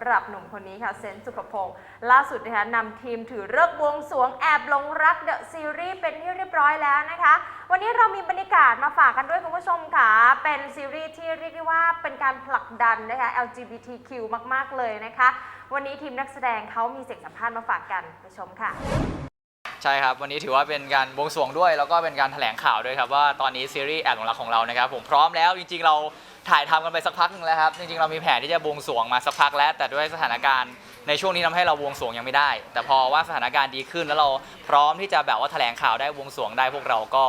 หรับหนุ่มคนนี้ค่ะเซนสุภพงศ์ล่าสุดนะคะนำทีมถือเลิกบวงสวงแอบหลงรักเดอะซีรีส์เป็นที่เรียบร้อยแล้วนะคะ วันนี้เรามีบรรยากาศมาฝากกันด้วยคุณผู้ชมค่ะ เป็นซีรีส์ที่เรียกได้ว่าเป็นการผลักดันนะคะ LGBTQ มาก ๆ เลยนะคะ วันนี้ทีมนักแสดงเขามีเสียงสัมภาษณ์มาฝากกันไปชมค่ะ ใช่ครับวันนี้ถือว่าเป็นการบวงสรวงด้วย แล้วก็เป็นการแถลงข่าวด้วยครับว่าตอนนี้ซีรีส์แอบของเราของเรานะครับผมพร้อมแล้วจริงๆเราถ่ายทำกันไปสักพักหนึงแล้วครับจริงๆเรามีแผนที่จะบวงสรวงมาสักพักแล้ว แต่ด้วยสถานการณ์ในช่วงนี้ทำให้เราบวงสรวงยังไม่ได้ แต่พอว่าสถานการณ์ดีขึ้นแล้วเราพร้อมที่จะแบบว่าแถลงข่าวได้บวงสรวงได้พวกเราก็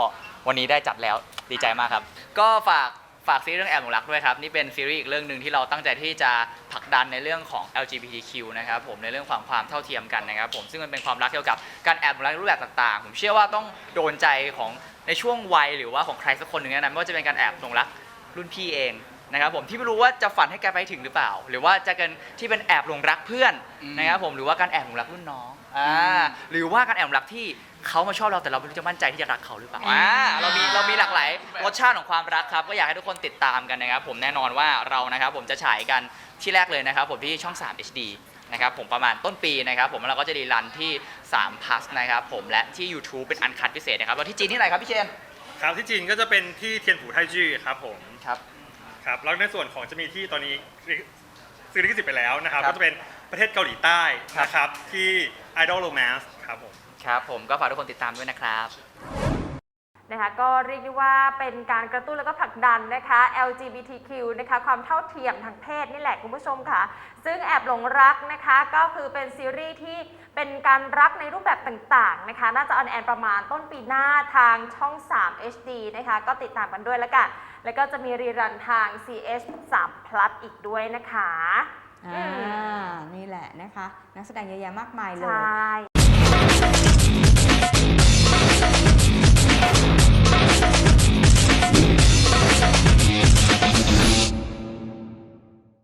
วันนี้ได้จัดแล้วดีใจมากครับ ก็ฝาก ฝากซีรีส์เรื่องแอบหลงรักด้วยครับ นี่เป็นซีรีส์อีกเรื่องหนึ่งที่เราตั้งใจที่จะผลักดันในเรื่องของ LGBTQ นะครับผมในเรื่องความความเท่าเทียมกันนะครับผมซึ่งมันเป็นความรักเกี่ยวกับการแอบหลงรักรูปแบบต่างๆ ผมเชื่อว่าต้องโดนใจของในช่วงวัยหรือว่าของใครสักคนหนึ่งแนะนไม่ว่าจะเป็นการแอบหลงรักรุ่นพี่เอง นะครับผมที่ไม่รู้ว่าจะฝันให้แกไปถึงหรือเปล่า หรือว่าจะกันที่เป็นแอบหลงรักเพื่อนอืมนะครับผมหรือว่าการแอบหลงรักรุ่นน้องอ่าอืมหรือว่าการแอบหลงรักที่เขามาชอบเราแต่เราไม่รู้จะมั่นใจที่จะรักเขาหรือเปล่าอืมอ่าเรามีเรามีหลากหลายรสชาติของความรักครับ ก็อยากให้ทุกคนติดตามกันนะครับ ผมแน่นอนว่าเรานะครับ ผมจะฉายกันที่แรกเลยนะครับ ผมที่ช่อง 3 HD นะครับผมประมาณต้นปีนะครับ ผมแล้วเราก็จะรีรันที่3 plus นะครับผมและที่ YouTube เป็นอันคัดพิเศษนะครับแล้วที่จีนที่ไหนครับพี่เชนครับที่จีนก็จะเป็นที่เทียนผูไทจื้อครับผม ครับ ครับแล้วในส่วนของจะมีที่ตอนนี้ซื้อลิขสิทธิ์ไปแล้วนะครับครับ ก็จะเป็นประเทศเกาหลีใต้ครับนะครับที่ Idol Romance ครับผม ครับผมก็ฝากทุกคนติดตามด้วยนะครับ นะคะก็เรียกได้ว่าเป็นการกระตุ้นแล้วก็ผลักดันนะคะ LGBTQ นะคะความเท่าเทียมทางเพศนี่แหละคุณผู้ชมค่ะ ซึ่งแอบหลงรักนะคะก็คือเป็นซีรีส์ที่เป็นการรักในรูปแบบต่างๆนะคะ น่าจะออนแอร์ประมาณต้นปีหน้าทางช่อง 3 HD นะคะ ก็ติดตามกันด้วยแล้วกัน แล้วก็จะมีรีรันทาง CS 3 Plus อีกด้วยนะคะ อ่า นี่แหละนะคะ นักแสดงเยอะแยะมากมายเลใชย่